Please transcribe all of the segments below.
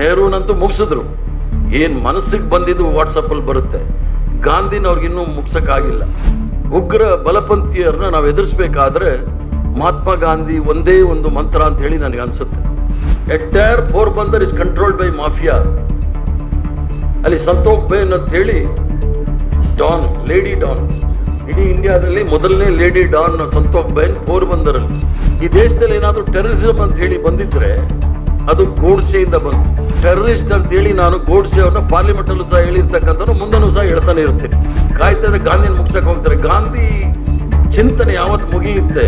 ನೆಹರೂನಂತೂ ಮುಗಿಸಿದ್ರು. ಏನು ಮನಸ್ಸಿಗೆ ಬಂದಿದ್ದು ವಾಟ್ಸಪ್ಪಲ್ಲಿ ಬರುತ್ತೆ. ಗಾಂಧಿನವ್ರಿಗಿನ್ನೂ ಮುಗಿಸೋಕ್ಕಾಗಿಲ್ಲ. ಉಗ್ರ ಬಲಪಂಥೀಯರನ್ನ ನಾವು ಎದುರಿಸ್ಬೇಕಾದ್ರೆ ಮಹಾತ್ಮ ಗಾಂಧಿ ಒಂದೇ ಒಂದು ಮಂತ್ರ ಅಂತ ಹೇಳಿ ನನಗೆ ಅನ್ಸುತ್ತೆ. Entire Porbandar is controlled by mafia ಅಲ್ಲಿ ಸಂತೋಷ್ ಬೇನ್ ಅಂತ ಹೇಳಿ ಡಾನ್, ಲೇಡಿ ಡಾನ್. ಇಡೀ ಇಂಡಿಯಾದಲ್ಲಿ ಮೊದಲನೇ ಲೇಡಿ ಡಾನ್ ಸಂತೋಷ್ ಬೇನ್ ಪೋರ್ಬಂದರಲ್ಲಿ ಈ ದೇಶದಲ್ಲಿ ಏನಾದರೂ ಟೆರರಿಸಮ್ ಅಂತ ಹೇಳಿ ಬಂದಿದ್ರೆ ಅದು ಗೋಡ್ಸೆಯಿಂದ ಬಂತು. ಟೆರರಿಸ್ಟ್ ಅಂತ ಹೇಳಿ ನಾನು ಗೋಡ್ಸೆ ಅವ್ರನ್ನ ಪಾರ್ಲಿಮೆಂಟ್ ಅಲ್ಲೂ ಸಹ ಹೇಳಿರ್ತಕ್ಕಂಥ ಮುಂದನೂ ಸಹ ಹೇಳ್ತಾನೆ ಇರ್ತೇನೆ ಕಾಯ್ತಾ ಗಾಂಧಿನ ಮುಗಿಸಕ್ ಹೋಗ್ತಾರೆ. ಗಾಂಧಿ ಚಿಂತನೆ ಯಾವತ್ತು ಮುಗಿಯುತ್ತೆ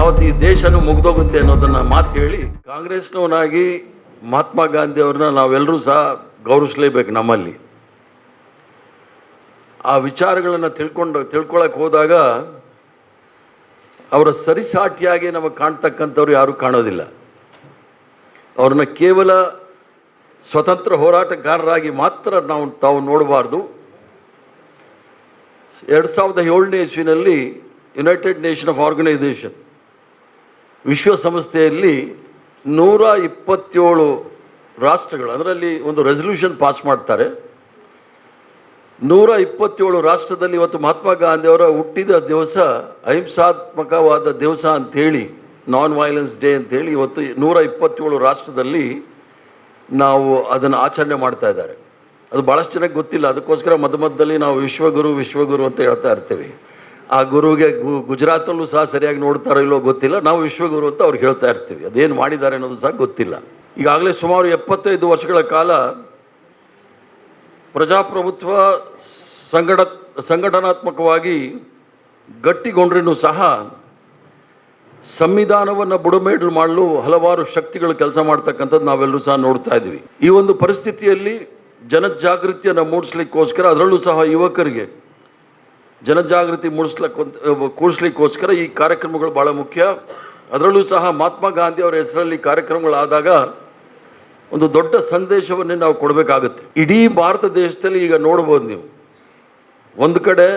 ಆವತ್ತು ಈ ದೇಶನೂ ಮುಗ್ದೋಗುತ್ತೆ ಅನ್ನೋದನ್ನ ಮಾತು ಹೇಳಿ ಕಾಂಗ್ರೆಸ್ನವನಾಗಿ ಮಹಾತ್ಮ ಗಾಂಧಿ ಅವ್ರನ್ನ ನಾವೆಲ್ಲರೂ ಸಹ ಗೌರವಿಸಲೇಬೇಕು ನಮ್ಮಲ್ಲಿ. ಆ ವಿಚಾರಗಳನ್ನು ತಿಳ್ಕೊಂಡು ತಿಳ್ಕೊಳಕ್ಕೆ ಹೋದಾಗ ಅವರ ಸರಿಸಾಟಿಯಾಗಿ ನಮಗೆ ಕಾಣ್ತಕ್ಕಂಥವ್ರು ಯಾರೂ ಕಾಣೋದಿಲ್ಲ. ಅವ್ರನ್ನ ಕೇವಲ ಸ್ವತಂತ್ರ ಹೋರಾಟಗಾರರಾಗಿ ಮಾತ್ರ ನಾವು ತಾವು ನೋಡಬಾರ್ದು. ಎರಡು ಸಾವಿರದ ಏಳನೇ ಇಸ್ವಿನಲ್ಲಿ ಯುನೈಟೆಡ್ ನೇಷನ್ ಆಫ್ ಆರ್ಗನೈಸೇಷನ್ ವಿಶ್ವಸಂಸ್ಥೆಯಲ್ಲಿ ನೂರ ಇಪ್ಪತ್ತೇಳು ರಾಷ್ಟ್ರಗಳು, ಅದರಲ್ಲಿ ಒಂದು ರೆಸೊಲ್ಯೂಷನ್ ಪಾಸ್ ಮಾಡ್ತಾರೆ. ನೂರ ಇಪ್ಪತ್ತೇಳು ರಾಷ್ಟ್ರದಲ್ಲಿ ಇವತ್ತು ಮಹಾತ್ಮ ಗಾಂಧಿಯವರ ಹುಟ್ಟಿದ ದಿವಸ ಅಹಿಂಸಾತ್ಮಕವಾದ ದಿವಸ ಅಂಥೇಳಿ ನಾನ್ ವೈಲೆನ್ಸ್ ಡೇ ಅಂತೇಳಿ ಇವತ್ತು ನೂರ ಇಪ್ಪತ್ತೇಳು ರಾಷ್ಟ್ರದಲ್ಲಿ ನಾವು ಅದನ್ನು ಆಚರಣೆ ಮಾಡ್ತಾ ಇದ್ದಾರೆ. ಅದು ಭಾಳಷ್ಟು ಜನಕ್ಕೆ ಗೊತ್ತಿಲ್ಲ. ಅದಕ್ಕೋಸ್ಕರ ಮಧ್ಯ ಮಧ್ಯದಲ್ಲಿ ನಾವು ವಿಶ್ವಗುರು ವಿಶ್ವಗುರು ಅಂತ ಹೇಳ್ತಾ ಇರ್ತೀವಿ. ಆ ಗುರುವಿಗೆ ಗು, ಗುಜರಾತಲ್ಲೂ ಸಹ ಸರಿಯಾಗಿ ನೋಡ್ತಾರೋ ಇಲ್ಲೋ ಗೊತ್ತಿಲ್ಲ. ನಾವು ವಿಶ್ವಗುರು ಅಂತ ಅವ್ರಿಗೆ ಹೇಳ್ತಾ ಇರ್ತೀವಿ. ಅದೇನು ಮಾಡಿದ್ದಾರೆ ಅನ್ನೋದು ಸಹ ಗೊತ್ತಿಲ್ಲ. ಈಗಾಗಲೇ ಸುಮಾರು ಎಪ್ಪತ್ತೈದು ವರ್ಷಗಳ ಕಾಲ ಪ್ರಜಾಪ್ರಭುತ್ವ ಸಂಘಟ ಸಂಘಟನಾತ್ಮಕವಾಗಿ ಗಟ್ಟಿಗೊಂಡ್ರೂ ಸಹ ಸಂವಿಧಾನವನ್ನು ಬುಡಮೇಡು ಮಾಡಲು ಹಲವಾರು ಶಕ್ತಿಗಳು ಕೆಲಸ ಮಾಡ್ತಕ್ಕಂಥದ್ದು ನಾವೆಲ್ಲರೂ ಸಹ ನೋಡ್ತಾ ಇದ್ವಿ ಈ ಒಂದು ಪರಿಸ್ಥಿತಿಯಲ್ಲಿ ಜನಜಾಗೃತಿಯನ್ನು ಮೂಡಿಸ್ಲಿಕ್ಕೋಸ್ಕರ, ಅದರಲ್ಲೂ ಸಹ ಯುವಕರಿಗೆ ಜನಜಾಗೃತಿ ಮೂಡಿಸ್ಲಿಕ್ಕೆ ಕೂಡಿಸ್ಲಿಕ್ಕೋಸ್ಕರ ಈ ಕಾರ್ಯಕ್ರಮಗಳು ಭಾಳ ಮುಖ್ಯ. ಅದರಲ್ಲೂ ಸಹ ಮಹಾತ್ಮ ಗಾಂಧಿ ಅವರ ಹೆಸರಲ್ಲಿ ಕಾರ್ಯಕ್ರಮಗಳಾದಾಗ ಒಂದು ದೊಡ್ಡ ಸಂದೇಶವನ್ನೇ ನಾವು ಕೊಡಬೇಕಾಗುತ್ತೆ. ಇಡೀ ಭಾರತ ದೇಶದಲ್ಲಿ ಈಗ ನೋಡ್ಬೋದು ನೀವು. ಒಂದು ಕಡೆ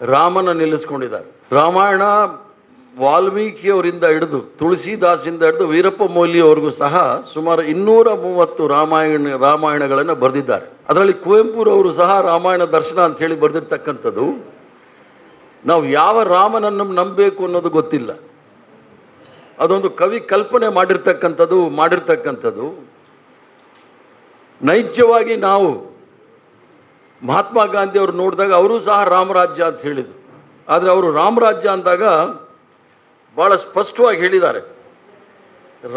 ರಾಮನ ನಿಲ್ಲಿಸ್ಕೊಂಡಿದ್ದಾರೆ. ರಾಮಾಯಣ ವಾಲ್ಮೀಕಿಯವರಿಂದ ಹಿಡಿದು ತುಳಸಿದಾಸಿಂದ ಹಿಡಿದು ವೀರಪ್ಪ ಮೊಯ್ಲಿಯವರೆಗೂ ಸಹ ಸುಮಾರು ಇನ್ನೂರ ಮೂವತ್ತು ರಾಮಾಯಣ, ರಾಮಾಯಣಗಳನ್ನು ಬರೆದಿದ್ದಾರೆ. ಅದರಲ್ಲಿ ಕುವೆಂಪುರವರು ಸಹ ರಾಮಾಯಣ ದರ್ಶನ ಅಂತ ಹೇಳಿ ಬರೆದಿರ್ತಕ್ಕಂಥದ್ದು. ನಾವು ಯಾವ ರಾಮನನ್ನು ನಂಬಬೇಕು ಅನ್ನೋದು ಗೊತ್ತಿಲ್ಲ. ಅದೊಂದು ಕವಿ ಕಲ್ಪನೆ ಮಾಡಿರ್ತಕ್ಕಂಥದ್ದು ಮಾಡಿರ್ತಕ್ಕಂಥದ್ದು. ನೈಜವಾಗಿ ನಾವು ಮಹಾತ್ಮ ಗಾಂಧಿ ಅವರು ನೋಡಿದಾಗ ಅವರು ಸಹ ರಾಮರಾಜ್ಯ ಅಂತ ಹೇಳಿದರು. ಆದರೆ ಅವರು ರಾಮರಾಜ್ಯ ಅಂದಾಗ ಭಾಳ ಸ್ಪಷ್ಟವಾಗಿ ಹೇಳಿದ್ದಾರೆ.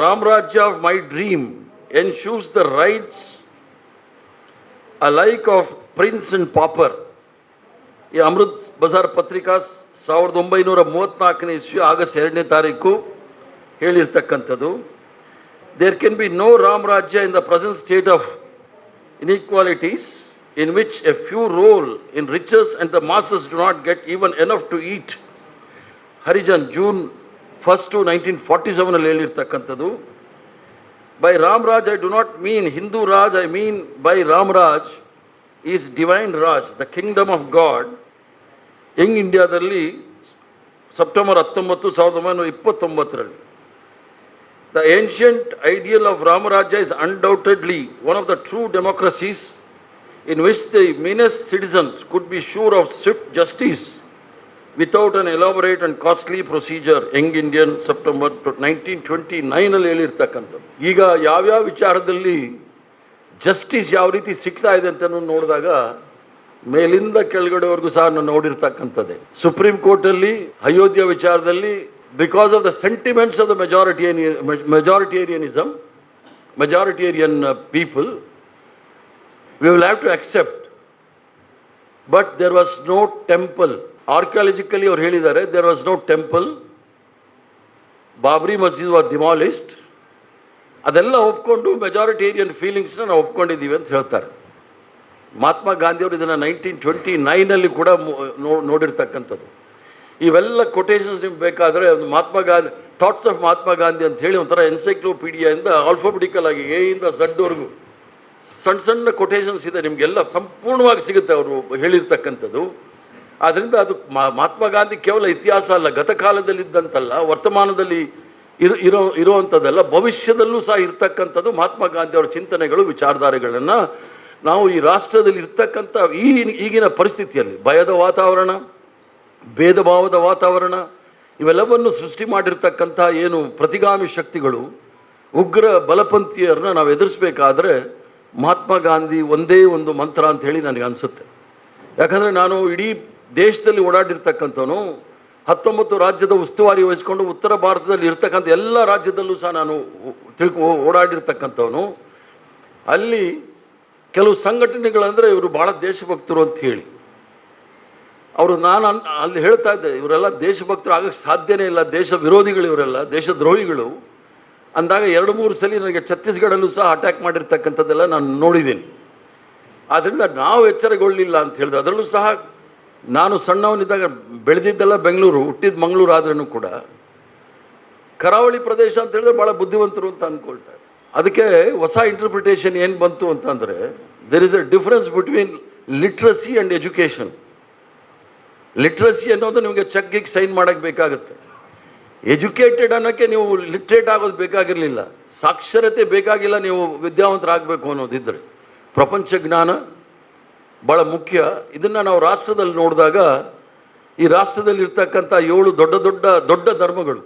Ramrajya of my dream ensures the rights alike of prince and pauper. ಈ ಅಮೃತ್ ಬಜಾರ್ ಪತ್ರಿಕಾ ಸಾವಿರದ ಒಂಬೈನೂರ ಮೂವತ್ತ್ನಾಲ್ಕನೇ ಇಸ್ವಿ ಆಗಸ್ಟ್ ಎರಡನೇ ತಾರೀಕು ಹೇಳಿರ್ತಕ್ಕಂಥದ್ದು. There can be no Ramrajya in the present state of inequalities in which a few roll in riches and the masses do not get even enough to eat. Harijan June first nineteen forty ಸೆವೆನಲ್ಲಿ ಹೇಳಿರ್ತಕ್ಕಂಥದ್ದು by Ramraj I do not mean Hindu Raj I mean by Ramraj is divine Raj the kingdom of God Young ಇಂಡಿಯಾದಲ್ಲಿ September ಹತ್ತೊಂಬತ್ತು, ಸಾವಿರದ ಒಂಬೈನೂರ ಇಪ್ಪತ್ತೊಂಬತ್ತರಲ್ಲಿ the ancient ideal of Ramrajya is undoubtedly one of the true democracies in which the meanest citizens could be sure of swift justice. Without an elaborate and costly procedure Young Indian September nineteen twenty ನೈನಲ್ಲಿ ಹೇಳಿರ್ತಕ್ಕಂಥದ್ದು ಈಗ ಯಾವ್ಯಾವ ವಿಚಾರದಲ್ಲಿ justice ಯಾವ ರೀತಿ ಸಿಗ್ತಾ ಇದೆ ಅಂತ ನೋಡಿದಾಗ ಮೇಲಿಂದ ಕೆಳಗಡೆವರೆಗೂ ಸಹ ನಾನು ನೋಡಿರ್ತಕ್ಕಂಥದ್ದೇ ಸುಪ್ರೀಂ ಕೋರ್ಟಲ್ಲಿ ಅಯೋಧ್ಯ ವಿಚಾರದಲ್ಲಿ because of the sentiments of the majoritarian majoritarianism majoritarian people we will have to accept. But there was no temple. Archaeologically, ಅವ್ರು ಹೇಳಿದ್ದಾರೆ there was no temple Babri Masjid was demolished ಅದೆಲ್ಲ ಒಪ್ಕೊಂಡು ಮೆಜಾರಿಟೇರಿಯನ್ ಫೀಲಿಂಗ್ಸ್ನ ನಾವು ಒಪ್ಕೊಂಡಿದ್ದೀವಿ ಅಂತ ಹೇಳ್ತಾರೆ. ಮಹಾತ್ಮ ಗಾಂಧಿಯವರು ಇದನ್ನು ನೈನ್ಟೀನ್ ಟ್ವೆಂಟಿ ನೈನಲ್ಲಿ ಕೂಡ ನೋಡಿರ್ತಕ್ಕಂಥದ್ದು. ಇವೆಲ್ಲ ಕೊಟೇಶನ್ಸ್ ನಿಮ್ಗೆ ಬೇಕಾದರೆ ಒಂದು ಮಹಾತ್ಮ ಗಾಂಧಿ ಥಾಟ್ಸ್ ಆಫ್ ಮಹಾತ್ಮ ಗಾಂಧಿ ಅಂತ ಹೇಳಿ ಒಂಥರ ಎನ್ಸೈಕ್ಲೋಪೀಡಿಯಾಯಿಂದ ಆಲ್ಫಾಬೆಟಿಕಲ್ ಆಗಿ ಎ ಇಂದ ಝಡ್ವರೆಗೂ ಸಣ್ಣ ಸಣ್ಣ ಕೊಟೇಶನ್ಸ್ ಇದೆ ನಿಮಗೆಲ್ಲ ಸಂಪೂರ್ಣವಾಗಿ ಸಿಗುತ್ತೆ ಅವರು ಹೇಳಿರ್ತಕ್ಕಂಥದ್ದು. ಆದ್ದರಿಂದ ಅದು ಮಹಾತ್ಮ ಗಾಂಧಿ ಕೇವಲ ಇತಿಹಾಸ ಅಲ್ಲ, ಗತಕಾಲದಲ್ಲಿದ್ದಂತಲ್ಲ, ವರ್ತಮಾನದಲ್ಲಿ ಇರೋ ಇರೋ ಇರುವಂಥದ್ದಲ್ಲ ಭವಿಷ್ಯದಲ್ಲೂ ಸಹ ಇರ್ತಕ್ಕಂಥದ್ದು ಮಹಾತ್ಮ ಗಾಂಧಿ ಅವರ ಚಿಂತನೆಗಳು, ವಿಚಾರಧಾರೆಗಳನ್ನು ನಾವು ಈ ರಾಷ್ಟ್ರದಲ್ಲಿ ಇರ್ತಕ್ಕಂಥ ಈ ಈಗಿನ ಪರಿಸ್ಥಿತಿಯಲ್ಲಿ, ಭಯದ ವಾತಾವರಣ ಭೇದ ಭಾವದ ವಾತಾವರಣ, ಇವೆಲ್ಲವನ್ನು ಸೃಷ್ಟಿ ಮಾಡಿರ್ತಕ್ಕಂಥ ಏನು ಪ್ರತಿಗಾಮಿ ಶಕ್ತಿಗಳು, ಉಗ್ರ ಬಲಪಂಥೀಯರನ್ನ ನಾವು ಎದುರಿಸಬೇಕಾದ್ರೆ ಮಹಾತ್ಮ ಗಾಂಧಿ ಒಂದೇ ಒಂದು ಮಂತ್ರ ಅಂತ ಹೇಳಿ ನನಗೆ ಅನಿಸುತ್ತೆ. ಯಾಕಂದರೆ ನಾನು ಇಡೀ ದೇಶದಲ್ಲಿ ಓಡಾಡಿರ್ತಕ್ಕಂಥವನು ಹತ್ತೊಂಬತ್ತು ರಾಜ್ಯದ ಉಸ್ತುವಾರಿ ವಹಿಸಿಕೊಂಡು ಉತ್ತರ ಭಾರತದಲ್ಲಿ ಇರ್ತಕ್ಕಂಥ ಎಲ್ಲ ರಾಜ್ಯದಲ್ಲೂ ಸಹ ನಾನು ತಿಳ್ಕೊ ಓಡಾಡಿರ್ತಕ್ಕಂಥವನು. ಅಲ್ಲಿ ಕೆಲವು ಸಂಘಟನೆಗಳಂದರೆ ಇವರು ಭಾಳ ದೇಶಭಕ್ತರು ಅಂತ ಹೇಳಿ. ಅವರು ನಾನು ಅಲ್ಲಿ ಹೇಳ್ತಾ ಇದ್ದೆ, ಇವರೆಲ್ಲ ದೇಶಭಕ್ತರು ಆಗಕ್ಕೆ ಸಾಧ್ಯನೇ ಇಲ್ಲ, ದೇಶ ವಿರೋಧಿಗಳು ಇವರೆಲ್ಲ ದೇಶದ್ರೋಹಿಗಳು ಅಂದಾಗ ಎರಡು ಮೂರು ಸಲ ನನಗೆ ಛತ್ತೀಸ್ಗಢಲ್ಲೂ ಸಹ ಅಟ್ಯಾಕ್ ಮಾಡಿರ್ತಕ್ಕಂಥದ್ದೆಲ್ಲ ನಾನು ನೋಡಿದ್ದೀನಿ. ಆದ್ದರಿಂದ ನಾವು ಎಚ್ಚರಗೊಳ್ಳಲಿಲ್ಲ ಅಂತ ಹೇಳಿದೆ ಅದರಲ್ಲೂ ಸಹ ನಾನು ಸಣ್ಣವನಿದ್ದಾಗ ಬೆಳೆದಿದ್ದೆಲ್ಲ ಬೆಂಗಳೂರು, ಹುಟ್ಟಿದ ಮಂಗಳೂರು ಆದ್ರೂ ಕೂಡ. ಕರಾವಳಿ ಪ್ರದೇಶ ಅಂತ ಹೇಳಿದ್ರೆ ಭಾಳ ಬುದ್ಧಿವಂತರು ಅಂತ ಅಂದ್ಕೊಳ್ತಾರೆ ಅದಕ್ಕೆ ಹೊಸ ಇಂಟರ್ಪ್ರಿಟೇಷನ್ ಏನು ಬಂತು ಅಂತಂದರೆ there is a difference between literacy and education literacy ಅನ್ನೋದು ನಿಮಗೆ ಚೆಕ್ಗೆ ಸೈನ್ ಮಾಡೋಕ್ಕೆ ಬೇಕಾಗುತ್ತೆ. ಎಜುಕೇಟೆಡ್ ಅನ್ನೋಕ್ಕೆ ನೀವು ಲಿಟ್ರೇಟ್ ಆಗೋದು ಬೇಕಾಗಿರಲಿಲ್ಲ. ಸಾಕ್ಷರತೆ ಬೇಕಾಗಿಲ್ಲ ನೀವು ವಿದ್ಯಾವಂತರಾಗಬೇಕು ಅನ್ನೋದಿದ್ದರೆ ಪ್ರಪಂಚ ಜ್ಞಾನ ಭಾಳ ಮುಖ್ಯ. ಇದನ್ನು ನಾವು ರಾಷ್ಟ್ರದಲ್ಲಿ ನೋಡಿದಾಗ ಈ ರಾಷ್ಟ್ರದಲ್ಲಿ ಇರ್ತಕ್ಕಂಥ ಏಳು ದೊಡ್ಡ ದೊಡ್ಡ ದೊಡ್ಡ ಧರ್ಮಗಳು.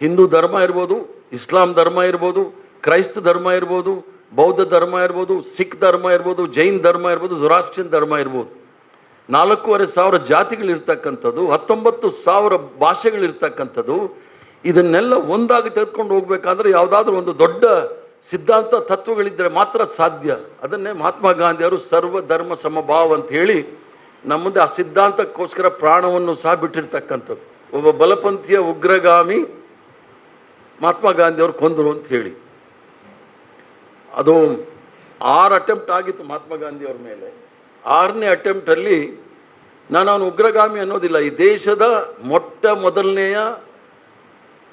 ಹಿಂದೂ ಧರ್ಮ ಇರ್ಬೋದು, ಇಸ್ಲಾಂ ಧರ್ಮ ಇರ್ಬೋದು, ಕ್ರೈಸ್ತ ಧರ್ಮ ಇರ್ಬೋದು, ಬೌದ್ಧ ಧರ್ಮ ಇರ್ಬೋದು, ಸಿಖ್ ಧರ್ಮ ಇರ್ಬೋದು, ಜೈನ್ ಧರ್ಮ ಇರ್ಬೋದು ಜೊರಾಸ್ಟಿಯನ್ ಧರ್ಮ ಇರ್ಬೋದು. ನಾಲ್ಕೂವರೆ ಸಾವಿರ ಜಾತಿಗಳಿರ್ತಕ್ಕಂಥದ್ದು ಹತ್ತೊಂಬತ್ತು ಸಾವಿರ ಭಾಷೆಗಳಿರ್ತಕ್ಕಂಥದ್ದು ಇದನ್ನೆಲ್ಲ ಒಂದಾಗಿ ತೆಗೆದುಕೊಂಡು ಹೋಗಬೇಕಾದ್ರೆ ಯಾವುದಾದ್ರೂ ಒಂದು ದೊಡ್ಡ ಸಿದ್ಧಾಂತ ತತ್ವಗಳಿದ್ದರೆ ಮಾತ್ರ ಸಾಧ್ಯ. ಅದನ್ನೇ ಮಹಾತ್ಮ ಗಾಂಧಿಯವರು ಸರ್ವ ಧರ್ಮ ಸಮಭಾವ ಅಂತ ಹೇಳಿ ನಮ್ಮ ಮುಂದೆ ಆ ಸಿದ್ಧಾಂತಕ್ಕೋಸ್ಕರ ಪ್ರಾಣವನ್ನು ಸಹ ಬಿಟ್ಟಿರ್ತಕ್ಕಂಥದ್ದು. ಒಬ್ಬ ಬಲಪಂಥೀಯ ಉಗ್ರಗಾಮಿ ಮಹಾತ್ಮ ಗಾಂಧಿಯವರು ಕೊಂದರು ಅಂತ ಹೇಳಿ. ಅದು ಆರು ಅಟೆಂಪ್ಟ್ ಆಗಿತ್ತು ಮಹಾತ್ಮ ಗಾಂಧಿಯವ್ರ ಮೇಲೆ. ಆರನೇ ಅಟೆಂಪ್ಟಲ್ಲಿ ನಾನು ಅವನು ಉಗ್ರಗಾಮಿ ಅನ್ನೋದಿಲ್ಲ. ಈ ದೇಶದ ಮೊಟ್ಟ ಮೊದಲನೆಯ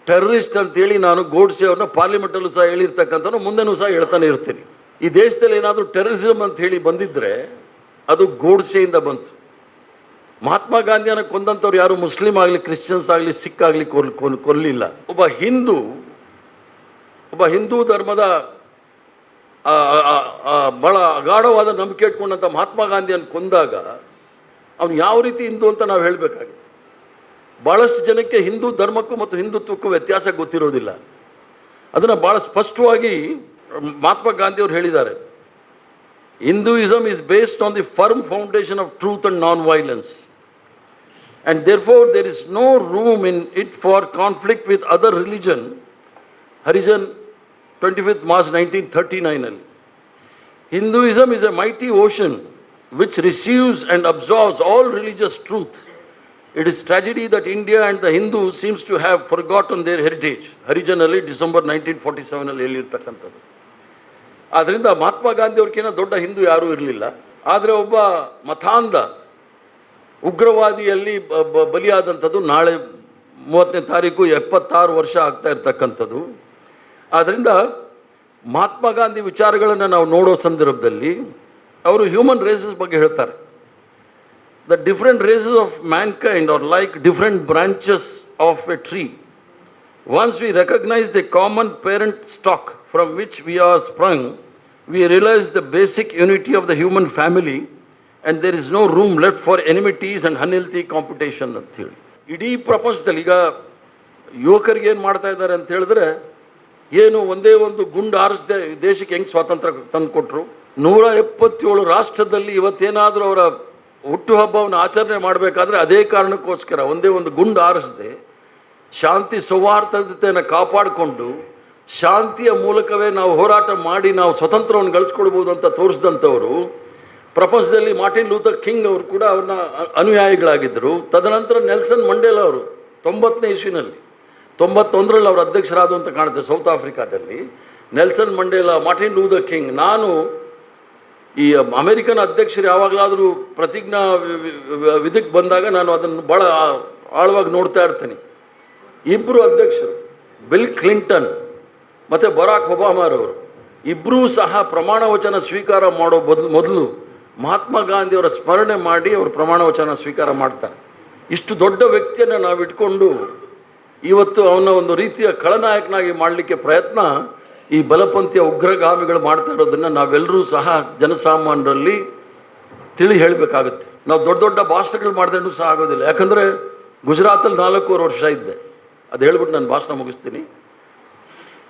ಟೆರರಿಸ್ಟ್ ಅಂತೇಳಿ ನಾನು ಗೋಡ್ಸೆ ಅವ್ರನ್ನ ಪಾರ್ಲಿಮೆಂಟಲ್ಲೂ ಸಹ ಹೇಳಿರ್ತಕ್ಕಂಥ ಮುಂದೆನೂ ಸಹ ಹೇಳ್ತಾನೆ ಇರ್ತೀನಿ. ಈ ದೇಶದಲ್ಲಿ ಏನಾದರೂ ಟೆರರಿಸಮ್ ಅಂತ ಹೇಳಿ ಬಂದಿದ್ದರೆ ಅದು ಗೋಡ್ಸೆಯಿಂದ ಬಂತು. ಮಹಾತ್ಮ ಗಾಂಧಿಯನ್ನ ಕೊಂದಂಥವ್ರು ಯಾರು ಮುಸ್ಲಿಂ ಆಗಲಿ, ಕ್ರಿಶ್ಚಿಯನ್ಸ್ ಆಗಲಿ, ಸಿಖ್ ಆಗಲಿ ಕೊಲ್ ಕೊಲ್ ಕೊಲ್ಲಿಲ್ಲ. ಒಬ್ಬ ಹಿಂದೂ ಒಬ್ಬ ಹಿಂದೂ ಧರ್ಮದ ಬಹಳ ಅಗಾಢವಾದ ನಂಬಿಕೆ ಇಟ್ಕೊಂಡಂಥ ಮಹಾತ್ಮ ಗಾಂಧಿಯನ್ನು ಕೊಂದಾಗ ಅವನು ಯಾವ ರೀತಿ ಹಿಂದೂ ಅಂತ ನಾವು ಹೇಳಬೇಕಾಗಿದೆ ಭಾಳಷ್ಟು ಜನಕ್ಕೆ ಹಿಂದೂ ಧರ್ಮಕ್ಕೂ ಮತ್ತು ಹಿಂದುತ್ವಕ್ಕೂ ವ್ಯತ್ಯಾಸ ಗೊತ್ತಿರೋದಿಲ್ಲ. ಅದನ್ನು ಭಾಳ ಸ್ಪಷ್ಟವಾಗಿ ಮಹಾತ್ಮ ಗಾಂಧಿಯವರು ಹೇಳಿದ್ದಾರೆ. Hinduism is based on the firm foundation of truth and non violence and therefore there is no room in it for conflict with other religion Harijan twenty fifth March nineteen thirty ನೈನಲ್ಲಿ Hinduism is a mighty ocean which receives and absorbs all religious truth It is tragedy that India and the Hindu seems to have forgotten their heritage. ಹರಿಜನಲ್ಲಿ December nineteen forty ಸೆವೆನಲ್ಲಿ ಹೇಳಿರ್ತಕ್ಕಂಥದ್ದು ಆದ್ದರಿಂದ ಮಹಾತ್ಮ ಗಾಂಧಿ ಅವ್ರಿಗಿಂತ ದೊಡ್ಡ ಹಿಂದೂ ಯಾರೂ ಇರಲಿಲ್ಲ. ಆದರೆ ಒಬ್ಬ ಮತಾಂಧ ಉಗ್ರವಾದಿಯಲ್ಲಿ ಬಲಿಯಾದಂಥದ್ದು ನಾಳೆ ಮೂವತ್ತನೇ ತಾರೀಕು ಎಪ್ಪತ್ತಾರು ವರ್ಷ ಆಗ್ತಾ ಇರ್ತಕ್ಕಂಥದ್ದು. ಆದ್ದರಿಂದ ಮಹಾತ್ಮ ಗಾಂಧಿ ವಿಚಾರಗಳನ್ನು ನಾವು ನೋಡೋ ಸಂದರ್ಭದಲ್ಲಿ ಅವರು ಹ್ಯೂಮನ್ ರೇಸಸ್ ಬಗ್ಗೆ ಹೇಳ್ತಾರೆ. The different races of mankind are like different branches of a tree. Once we recognize the common parent stock from which we are sprung, we realize the basic unity of the human family and there is no room left for enmities and unhealthy competition ಅಂತ ಹೇಳಿ ಇಡೀ ಪ್ರಪಂಚದಲ್ಲಿ ಈಗ ಯುವಕರಿಗೆ ಏನು ಮಾಡ್ತಾ ಇದ್ದಾರೆ ಅಂತ ಹೇಳಿದ್ರೆ ಏನು ಒಂದೇ ಒಂದು ಗುಂಡು ಆರಿಸದೆ ದೇಶಕ್ಕೆ ಹೆಂಗೆ ಸ್ವಾತಂತ್ರ್ಯ ತಂದುಕೊಟ್ರು ನೂರ ಎಪ್ಪತ್ತೇಳು ರಾಷ್ಟ್ರದಲ್ಲಿ ಇವತ್ತೇನಾದರೂ ಅವರ ಹುಟ್ಟುಹಬ್ಬವನ್ನು ಆಚರಣೆ ಮಾಡಬೇಕಾದ್ರೆ ಅದೇ ಕಾರಣಕ್ಕೋಸ್ಕರ ಒಂದೇ ಒಂದು ಗುಂಡು ಆರಿಸದೆ, ಶಾಂತಿ ಸೌಹಾರ್ದತೆಯನ್ನು ಕಾಪಾಡಿಕೊಂಡು, ಶಾಂತಿಯ ಮೂಲಕವೇ ನಾವು ಹೋರಾಟ ಮಾಡಿ ನಾವು ಸ್ವತಂತ್ರವನ್ನು ಗಳಿಸ್ಕೊಳ್ಬೋದು ಅಂತ ತೋರಿಸಿದಂಥವರು, ಪ್ರಪಂಚದಲ್ಲಿ ಮಾರ್ಟಿನ್ ಲೂಥರ್ ಕಿಂಗ್ ಅವರು ಕೂಡ ಅವ್ರನ್ನ ಅನುಯಾಯಿಗಳಾಗಿದ್ದರು. ತದನಂತರ ನೆಲ್ಸನ್ ಮಂಡೇಲ ಅವರು ತೊಂಬತ್ತನೇ ಇಸ್ವಿನಲ್ಲಿ, ತೊಂಬತ್ತೊಂದರಲ್ಲಿ ಅವರು ಅಧ್ಯಕ್ಷರಾದಂತ ಕಾಣುತ್ತೆ ಸೌತ್ ಆಫ್ರಿಕಾದಲ್ಲಿ. Nelson Mandela, Martin Luther King, ನಾನು ಈ ಅಮೆರಿಕನ್ ಅಧ್ಯಕ್ಷರು ಯಾವಾಗಲಾದರೂ ಪ್ರತಿಜ್ಞಾ ವಿ- ವಿ- ವಿಧಿಗೆ ಬಂದಾಗ ನಾನು ಅದನ್ನು ಭಾಳ ಆಳವಾಗಿ ನೋಡ್ತಾ ಇರ್ತೀನಿ. ಇಬ್ಬರು ಅಧ್ಯಕ್ಷರು, ಬಿಲ್ ಕ್ಲಿಂಟನ್ ಮತ್ತು ಬರಾಕ್ ಒಬಾಮಾರವರು ಇಬ್ಬರೂ ಸಹ ಪ್ರಮಾಣ ವಚನ ಸ್ವೀಕಾರ ಮಾಡೋ ಬದಲು ಮೊದಲು ಮಹಾತ್ಮ ಗಾಂಧಿಯವರ ಸ್ಮರಣೆ ಮಾಡಿ ಅವರು ಪ್ರಮಾಣ ವಚನ ಸ್ವೀಕಾರ ಮಾಡ್ತಾರೆ. ಇಷ್ಟು ದೊಡ್ಡ ವ್ಯಕ್ತಿಯನ್ನು ನಾವು ಇಟ್ಕೊಂಡು ಇವತ್ತು ಅವನ ಒಂದು ರೀತಿಯ ಖಳನಾಯಕನಾಗಿ ಮಾಡಲಿಕ್ಕೆ ಪ್ರಯತ್ನ ಈ ಬಲಪಂಥೀಯ ಉಗ್ರಗಾಮಿಗಳು ಮಾಡ್ತಾ ಇರೋದನ್ನು ನಾವೆಲ್ಲರೂ ಸಹ ಜನಸಾಮಾನ್ಯರಲ್ಲಿ ತಿಳಿ ಹೇಳಬೇಕಾಗುತ್ತೆ. ನಾವು ದೊಡ್ಡ ದೊಡ್ಡ ಭಾಷಣಗಳು ಮಾಡಿದ್ರೂ ಸಹ ಆಗೋದಿಲ್ಲ. ಯಾಕಂದರೆ ಗುಜರಾತಲ್ಲಿ ನಾಲ್ಕೂವರೆ ವರ್ಷ ಇದ್ದೆ. ಅದು ಹೇಳ್ಬಿಟ್ಟು ನಾನು ಭಾಷಣ ಮುಗಿಸ್ತೀನಿ.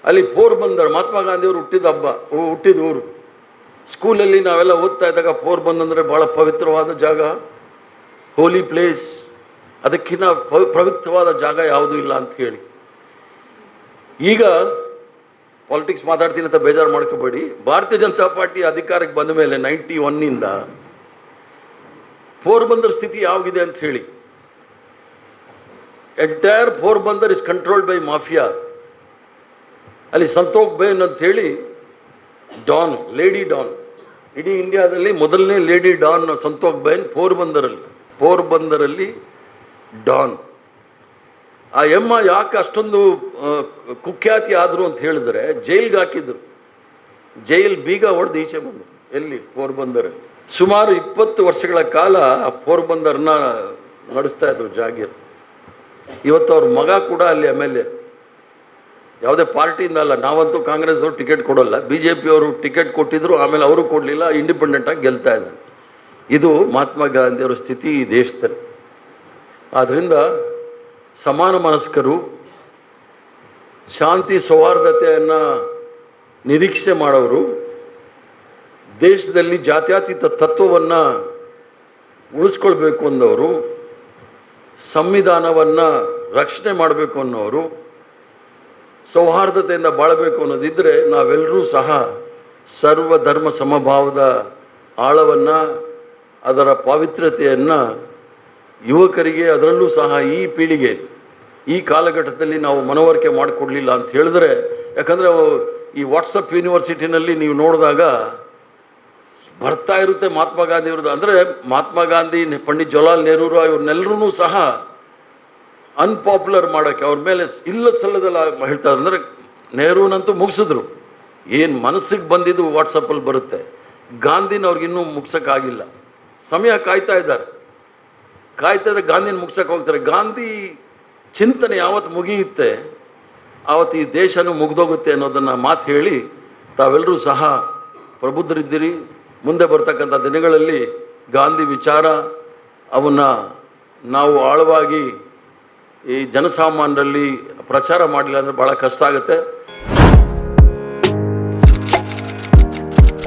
ಅಲ್ಲಿ ಪೋರ್ಬಂದರ್ ಮಹಾತ್ಮ ಗಾಂಧಿಯವರು ಹುಟ್ಟಿದ ಹಬ್ಬ ಹುಟ್ಟಿದ ಊರು. ಸ್ಕೂಲಲ್ಲಿ ನಾವೆಲ್ಲ ಓದ್ತಾ ಇದ್ದಾಗ ಪೋರ್ಬಂದ್ ಭಾಳ ಪವಿತ್ರವಾದ ಜಾಗ ಹೋಲಿ ಪ್ಲೇಸ್ ಅದಕ್ಕಿಂತ ಪವಿ ಪವಿತ್ರವಾದ ಜಾಗ ಯಾವುದೂ ಇಲ್ಲ ಅಂತ ಹೇಳಿ. ಈಗ ಪಾಲಿಟಿಕ್ಸ್ ಮಾತಾಡ್ತೀನಿ ಅಂತ ಬೇಜಾರು ಮಾಡ್ಕೋಬೇಡಿ. ಭಾರತೀಯ ಜನತಾ ಪಾರ್ಟಿ ಅಧಿಕಾರಕ್ಕೆ ಬಂದ ಮೇಲೆ ನೈಂಟಿ ಒನ್ನಿಂದ ಪೋರ್ಬಂದರ್ ಸ್ಥಿತಿ ಯಾವಾಗಿದೆ ಅಂತ ಹೇಳಿ. Entire Porbandar is controlled by mafia ಅಲ್ಲಿ ಸಂತೋಕ್ ಬೇನ್ ಅಂತ ಹೇಳಿ ಡಾನ್ ಲೇಡಿ ಡಾನ್ ಇಡೀ ಇಂಡಿಯಾದಲ್ಲಿ ಮೊದಲನೇ ಲೇಡಿ ಡಾನ್ ಸಂತೋಕ್ ಬೇನ್ ಪೋರ್ಬಂದರಲ್ಲಿ ಪೋರ್ಬಂದರಲ್ಲಿ ಡಾನ್ ಆ ಎಮ್ಮ ಯಾಕೆ ಅಷ್ಟೊಂದು ಕುಖ್ಯಾತಿ ಆದರು ಅಂತ ಹೇಳಿದ್ರೆ ಜೈಲ್ಗೆ ಹಾಕಿದ್ರು. ಜೈಲ್ ಬೀಗ ಹೊಡೆದು ಈಚೆ ಬಂದರು. ಎಲ್ಲಿ? ಪೋರ್ಬಂದರ್. ಸುಮಾರು ಇಪ್ಪತ್ತು ವರ್ಷಗಳ ಕಾಲ ಆ ಪೋರ್ಬಂದರ್ನ ನಡೆಸ್ತಾ ಇದ್ರು ಜಾಗೀರ್. ಇವತ್ತು ಅವ್ರ ಮಗ ಕೂಡ ಅಲ್ಲಿ ಎಂ ಎಲ್ ಎ. ಯಾವುದೇ ಪಾರ್ಟಿಯಿಂದ ಅಲ್ಲ, ನಾವಂತೂ ಕಾಂಗ್ರೆಸ್ ಅವರು ಟಿಕೆಟ್ ಕೊಡೋಲ್ಲ. ಬಿ ಜೆ ಪಿಯವರು ಟಿಕೆಟ್ ಕೊಟ್ಟಿದ್ರು, ಆಮೇಲೆ ಅವರು ಕೊಡಲಿಲ್ಲ ಇಂಡಿಪೆಂಡೆಂಟಾಗಿ ಗೆಲ್ತಾ ಇದ್ದಾರೆ. ಇದು ಮಹಾತ್ಮ ಗಾಂಧಿಯವರ ಸ್ಥಿತಿ ಈ ದೇಶದಲ್ಲಿ. ಆದ್ದರಿಂದ ಸಮಾನ ಮನಸ್ಕರು ಶಾಂತಿ ಸೌಹಾರ್ದತೆಯನ್ನು ನಿರೀಕ್ಷೆ ಮಾಡೋರು, ದೇಶದಲ್ಲಿ ಜಾತ್ಯಾತೀತ ತತ್ವವನ್ನು ಉಳಿಸ್ಕೊಳ್ಬೇಕು ಅನ್ನೋರು, ಸಂವಿಧಾನವನ್ನು ರಕ್ಷಣೆ ಮಾಡಬೇಕು ಅನ್ನೋರು, ಸೌಹಾರ್ದತೆಯಿಂದ ಬಾಳಬೇಕು ಅನ್ನೋದಿದ್ದರೆ ನಾವೆಲ್ಲರೂ ಸಹ ಸರ್ವಧರ್ಮ ಸಮಭಾವದ ಆಳವನ್ನು, ಅದರ ಪಾವಿತ್ರ್ಯತೆಯನ್ನು ಯುವಕರಿಗೆ ಅದರಲ್ಲೂ ಸಹ ಈ ಪೀಳಿಗೆ ಈ ಕಾಲಘಟ್ಟದಲ್ಲಿ ನಾವು ಮನವರಿಕೆ ಮಾಡಿಕೊಡ್ಲಿಲ್ಲ ಅಂತ ಹೇಳಿದ್ರೆ, ಯಾಕಂದರೆ ಈ ವಾಟ್ಸಪ್ ಯೂನಿವರ್ಸಿಟಿನಲ್ಲಿ ನೀವು ನೋಡಿದಾಗ ಬರ್ತಾ ಇರುತ್ತೆ ಮಹಾತ್ಮ ಗಾಂಧಿ ಅವ್ರದ್ದು ಅಂದರೆ ಮಹಾತ್ಮ ಗಾಂಧಿ, ಪಂಡಿತ್ ಜವಾಹರ್ಲಾಲ್ ನೆಹರು ಇವ್ರನ್ನೆಲ್ಲರೂ ಸಹ ಅನ್ಪಾಪ್ಯುಲರ್ ಮಾಡೋಕ್ಕೆ ಅವ್ರ ಮೇಲೆ ಇಲ್ಲ ಸಲ್ಲದಲ್ಲ ಹೇಳ್ತಾರೆ. ಅಂದರೆ ನೆಹರೂನಂತೂ ಮುಗಿಸಿದ್ರು. ಏನು ಮನಸ್ಸಿಗೆ ಬಂದಿದ್ದು ವಾಟ್ಸಪ್ಪಲ್ಲಿ ಬರುತ್ತೆ. ಗಾಂಧಿನ ಅವ್ರಿಗಿನ್ನೂ ಮುಗ್ಸೋಕ್ಕಾಗಿಲ್ಲ. ಸಮಯ ಕಾಯ್ತಾ ಇದ್ದಾರೆ. ಕಾಯ್ತಾ ಇದ್ದರೆ ಗಾಂಧಿನ ಮುಗ್ಸಕ್ಕೆ ಹೋಗ್ತಾರೆ. ಗಾಂಧಿ ಚಿಂತನೆ ಯಾವತ್ತು ಮುಗಿಯುತ್ತೆ, ಆವತ್ತು ಈ ದೇಶನೂ ಮುಗ್ದೋಗುತ್ತೆ ಅನ್ನೋದನ್ನು ಮಾತು ಹೇಳಿ ತಾವೆಲ್ಲರೂ ಸಹ ಪ್ರಬುದ್ಧರಿದ್ದೀರಿ. ಮುಂದೆ ಬರ್ತಕ್ಕಂಥ ದಿನಗಳಲ್ಲಿ ಗಾಂಧಿ ವಿಚಾರ, ಅವನ್ನು ನಾವು ಆಳವಾಗಿ ಈ ಜನಸಾಮಾನ್ಯರಲ್ಲಿ ಪ್ರಚಾರ ಮಾಡಲಿಲ್ಲ ಅಂದರೆ ಭಾಳ ಕಷ್ಟ ಆಗುತ್ತೆ.